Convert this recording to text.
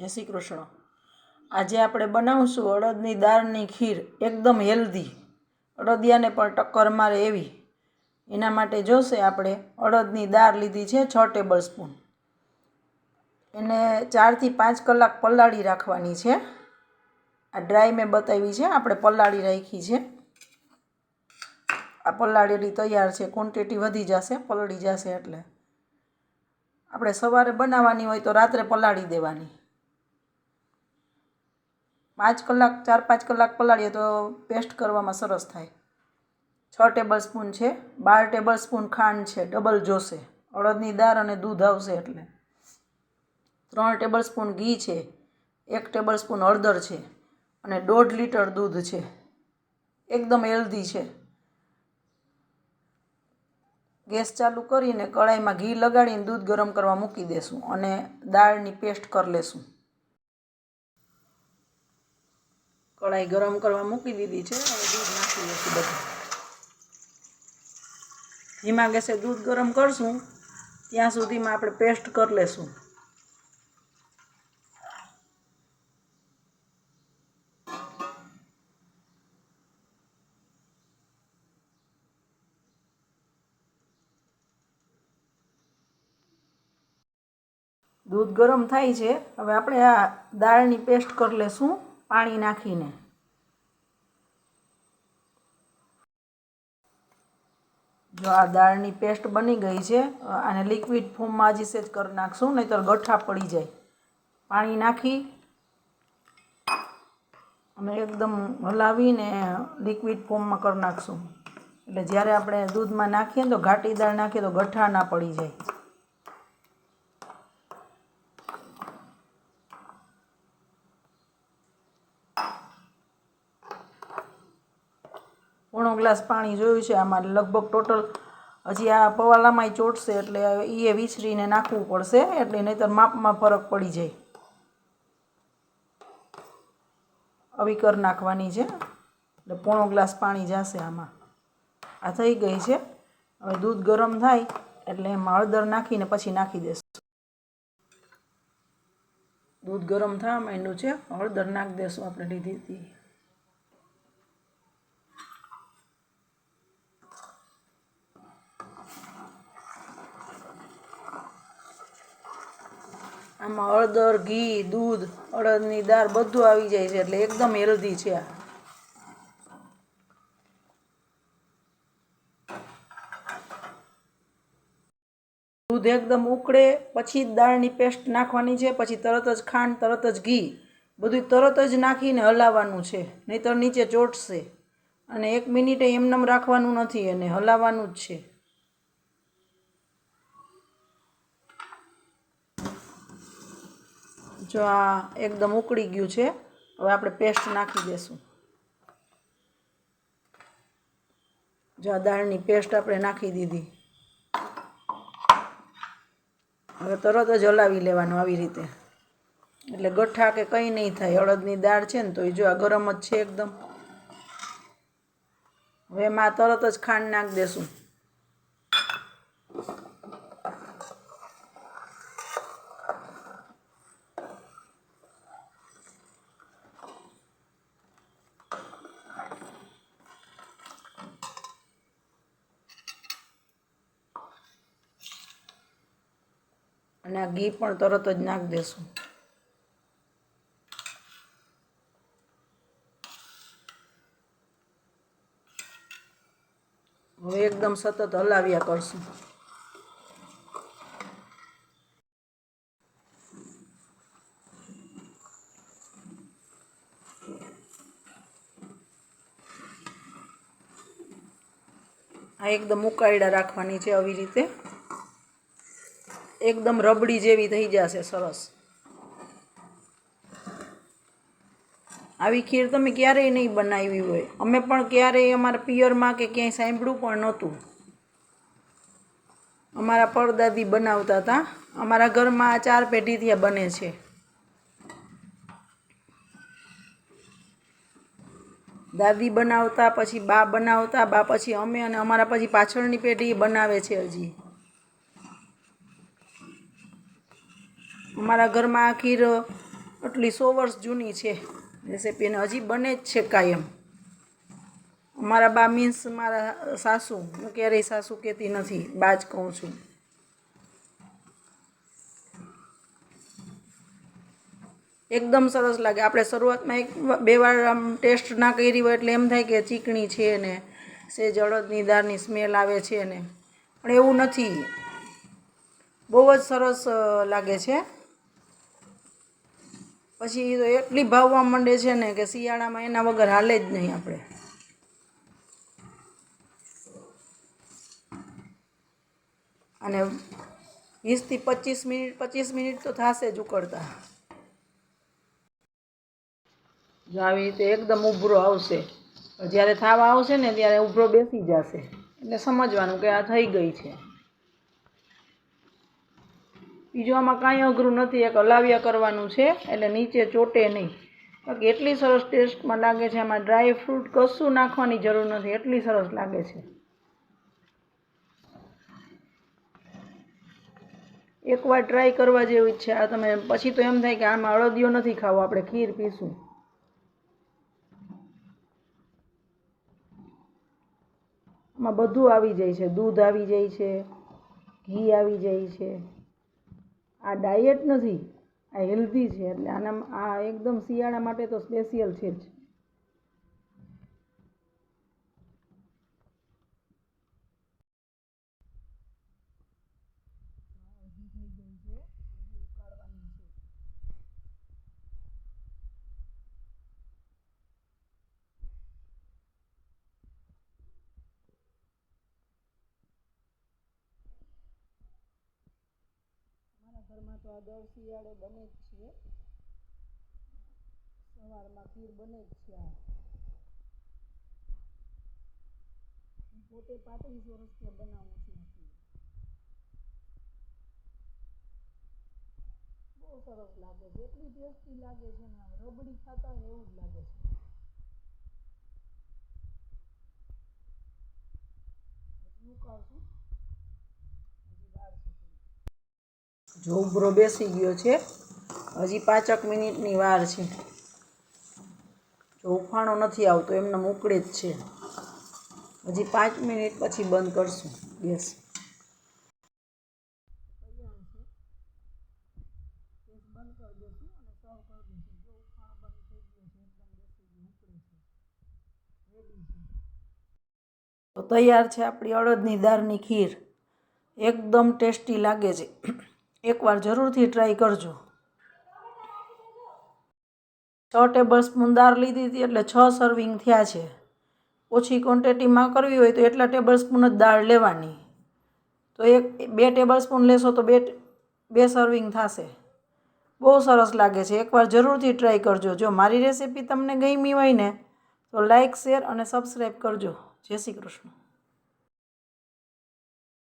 જય શ્રી કૃષ્ણ. આજે આપણે બનાવશું અડદની દાળની ખીર એકદમ હેલ્ધી અડદિયાને પણ ટક્કર મારે એવી. એના માટે જોશે આપણે અડદની દાળ લીધી છે છ ટેબલ સ્પૂન. એને ચારથી પાંચ કલાક પલાળી રાખવાની છે. આ ડ્રાય મેં બતાવી છે, આપણે પલાળી રાખી છે. આ પલાળેલી તૈયાર છે ક્વોન્ટિટી વધી જશે, પલળી જશે એટલે. આપણે સવારે બનાવવાની હોય તો રાત્રે પલાળી દેવાની. પાંચ કલાક, ચાર પાંચ કલાક પલાળીએ તો પેસ્ટ કરવામાં સરસ થાય. છ ટેબલ સ્પૂન છે, બાર ટેબલ સ્પૂન ખાંડ છે ડબલ જોશે. અડદની દાળ અને દૂધ આવશે એટલે. ત્રણ ટેબલ સ્પૂન ઘી છે, એક ટેબલ સ્પૂન હળદર છે અને દોઢ લીટર દૂધ છે. એકદમ હેલ્ધી છે. ગેસ ચાલુ કરીને કળાઈમાં ઘી લગાડીને દૂધ ગરમ કરવા મૂકી દેશું અને દાળની પેસ્ટ કરી લેશું. કઢાઈ ગરમ કરવા મૂકી દીધી છે. હવે દૂધ નાખી દઈશું બધું. ધીમા ગેસે દૂધ ગરમ કરશું, ત્યાં સુધીમાં આપણે પેસ્ટ કરી લેશું. દૂધ ગરમ થાય છે. હવે આપણે આ દાળની પેસ્ટ કરી લેશું. પાણી નાખીને. જો આ દાળની પેસ્ટ બની ગઈ છે, આને લિક્વિડ ફોર્મમાં હજી સેજ કરી નાખશું, નહીંતર ગઠ્ઠા પડી જાય. પાણી નાખી અને એકદમ હલાવીને લિક્વિડ ફોર્મમાં કરી નાખશું. એટલે જ્યારે આપણે દૂધમાં નાખીએ તો ઘાટી દાળ નાખીએ તો ગઠ્ઠા ના પડી જાય. પોણો ગ્લાસ પાણી જોયું છે. આમાં લગભગ ટોટલ હજી આ પવાલામાંય ચોટશે એટલે એ વિસરીને નાખવું પડશે એટલે નહીંતર માપમાં ફરક પડી જાય. આવી કર નાખવાની છે. એટલે પોણો ગ્લાસ પાણી જશે આમાં. આ થઈ ગઈ છે. હવે દૂધ ગરમ થાય એટલે એમાં હળદર નાખીને પછી નાખી દેશું. દૂધ ગરમ થવા માંડ્યું છે. હળદર નાખી દેશું આપણે લીધી હતી આમાં હળદર, ઘી, દૂધ, અડદની દાળ બધું આવી જાય છે એટલે એકદમ હેલ્ધી છે આ. દૂધ એકદમ ઉકળે, પછી દાળની પેસ્ટ નાખવાની છે, પછી તરત જ ખાંડ, તરત જ ઘી. બધું તરત જ નાખીને હલાવવાનું છે, નહીંતર નીચે ચોટશે. અને એક મિનિટે એમનેમ રાખવાનું નથી, એને હલાવવાનું જ છે. જો આ એકદમ ઉકળી ગયું છે, હવે આપણે પેસ્ટ નાખી દેશું. જો આ દાળની પેસ્ટ આપણે નાખી દીધી. હવે તરત જ હલાવી લેવાનું આવી રીતે. એટલે ગઠ્ઠા કે કંઈ નહીં થાય અડદની દાળ છે ને તો એ જો આ ગરમ જ છે એકદમ. હવે એમાં તરત જ ખાંડ નાખી દેશું. અને આ ઘી પણ તરત જ નાખી દેશું. હવે એકદમ સતત હલાવ્યા કરશું. આ એકદમ ઉકાળ્યા રાખવાની છે આવી રીતે. એકદમ રબડી જેવી થઈ જશે, સરસ. આવી ખીર તમે ક્યારેય નહીં બનાવી હોય. અમે પણ ક્યારેય અમારા પિયરમાં કે ક્યાંય સાંભળ્યું પણ નહોતું. અમારા પરદાદી બનાવતા હતા. અમારા ઘરમાં આ ચાર પેઢીથી આ બને છે. દાદી બનાવતા, પછી બા બનાવતા, બા પછી અમે અને અમારા પછી પાછળની પેઢી બનાવે છે હજી. અમારા ઘરમાં આ ખીર આટલી સો વર્ષ જૂની છે. રેસીપી હજી બને જ છે કાયમ. મારા બા મીન્સ મારા સાસુ, હું ક્યારેય સાસુ કહેતી નથી, બા જ કહું છું. એકદમ સરસ લાગે. આપણે શરૂઆતમાં એક બે વાર આમ ટેસ્ટ ના કરી હોય એટલે એમ થાય કે ચીકણી છે ને સે જળદની દાળની સ્મેલ આવે છે ને. પણ એવું નથી. બહુ જ સરસ લાગે છે. પછી તો એટલી ભાવવા માંડે છે ને કે શિયાળામાં એના વગર હાલે જ નહીં આપણે. અને વીસથી પચીસ મિનિટ પચીસ મિનિટ તો થશે જ ઉકળતા. જો આવી રીતે એકદમ ઉભરો આવશે. જ્યારે થાવા આવશે ને ત્યારે ઉભરો બેસી જશે. એટલે સમજવાનું કે આ થઈ ગઈ છે. બીજું આમાં કાંઈ અઘરું નથી, એક હલાવ્યા કરવાનું છે, એટલે નીચે ચોટે નહીં. બાકી એટલી સરસ ટેસ્ટમાં લાગે છે, આમાં ડ્રાય ફ્રૂટ કશું નાખવાની જરૂર નથી, એટલી સરસ લાગે છે. એકવાર ટ્રાય કરવા જેવી છે, આ તમે, પછી તો એમ થાય કે આમાં અળદિયો નથી ખાવો, આપણે ખીર પીશું. આમાં બધું આવી જાય છે, દૂધ આવી જાય છે, ઘી આવી જાય છે. આ ડાયટ નથી, આ હેલ્ધી છે, એટલે આના આ એકદમ શિયાળા માટે તો સ્પેશિયલ છે જ મારા ઘરમાં તો આ દર શિયાળે બને જ છે. સવારમાં ખીર બને જ છે આ. પોતે પાંત્રીસ વર્ષથી બનાવું છું બહુ સરસ લાગે છે. એટલી ટેસ્ટી લાગે છે ને રબડી ખાતા હોય એવું જ લાગે છે હજી વાર છે થોડી. જો ઉભરો બેસી ગયો છે, હજી પાંચક મિનિટની વાર છે. જો ઉફાણો નથી આવતો, એમને ઉકળે જ છે. હજી પાંચ મિનિટ પછી બંધ કરશું. ગેસ તો તૈયાર છે આપણી અડદની દાળની ખીર. એકદમ ટેસ્ટી લાગે છે. એકવાર જરૂરથી ટ્રાય કરજો. છ ટેબલ સ્પૂન દાળ લીધી હતી એટલે છ સર્વિંગ થયા છે. ઓછી ક્વોન્ટિટીમાં કરવી હોય તો એટલા ટેબલ સ્પૂન જ દાળ લેવાની. તો એક, બે ટેબલ સ્પૂન લેશો તો બે બે સર્વિંગ થશે. બહુ સરસ લાગે છે. એકવાર જરૂરથી ટ્રાય કરજો. જો મારી રેસીપી તમને ગમી હોય ને, તો લાઈક શેર અને સબસ્ક્રાઈબ કરજો. જય શ્રી કૃષ્ણ.